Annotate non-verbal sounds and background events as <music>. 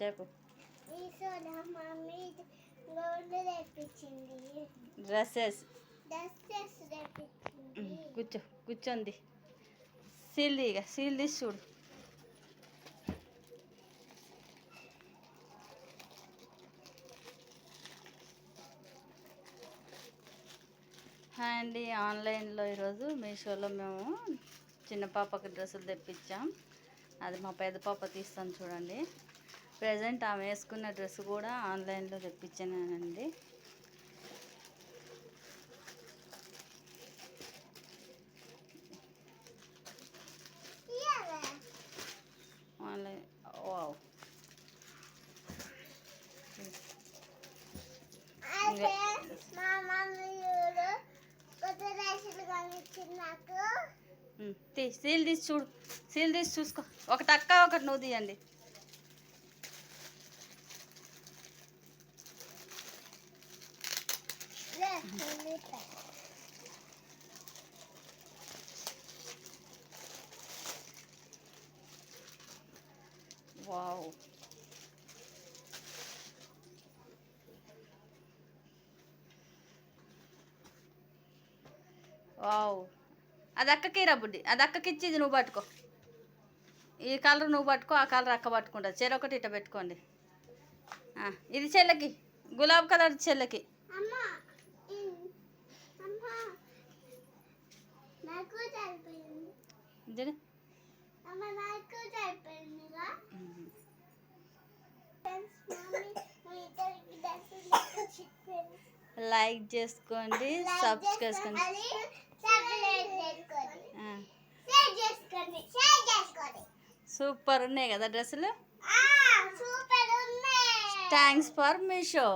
చెప్పు. డ్రెస్సెస్. కూర్చో కూర్చోంది సీల్ ఇక సీల్ తీసి చూడు. హాయ్ అండి ఆన్లైన్లో ఈరోజు మీషోలో మేము చిన్న పాపకి డ్రెస్సులు తెప్పించాం. అది మా పెద్ద పాప తీస్తాను చూడండి. ప్రజెంట్ ఆమె వేసుకున్న డ్రెస్ కూడా ఆన్లైన్లో తెప్పించానండి? Online wow. మా నాకు. సీల్ తీసి చూడు సీల్ తీసి చూసుకో. ఒకటి అక్క ఒకటి నువ్వు తీయండి. వావ్ వావ్ అది అక్కకి రా బుడ్డి. అది అక్కకి ఇచ్చి ఇది నువ్వు పట్టుకో. ఈ కలర్ నువ్వు పట్టుకో ఆ కలర్ అక్క పట్టుకుంటుంది. చెరొకటి ఇట్ట పెట్టుకోండి. ఇది చెల్లకి. గులాబీ కలర్ చెల్లకి. లైక్ <laughs> చేసుకోండి సబ్స్క్రైబ్ చేసుకోండి. సూపర్ ఉన్నాయి కదా డ్రెస్సులు? Thanks for Meesho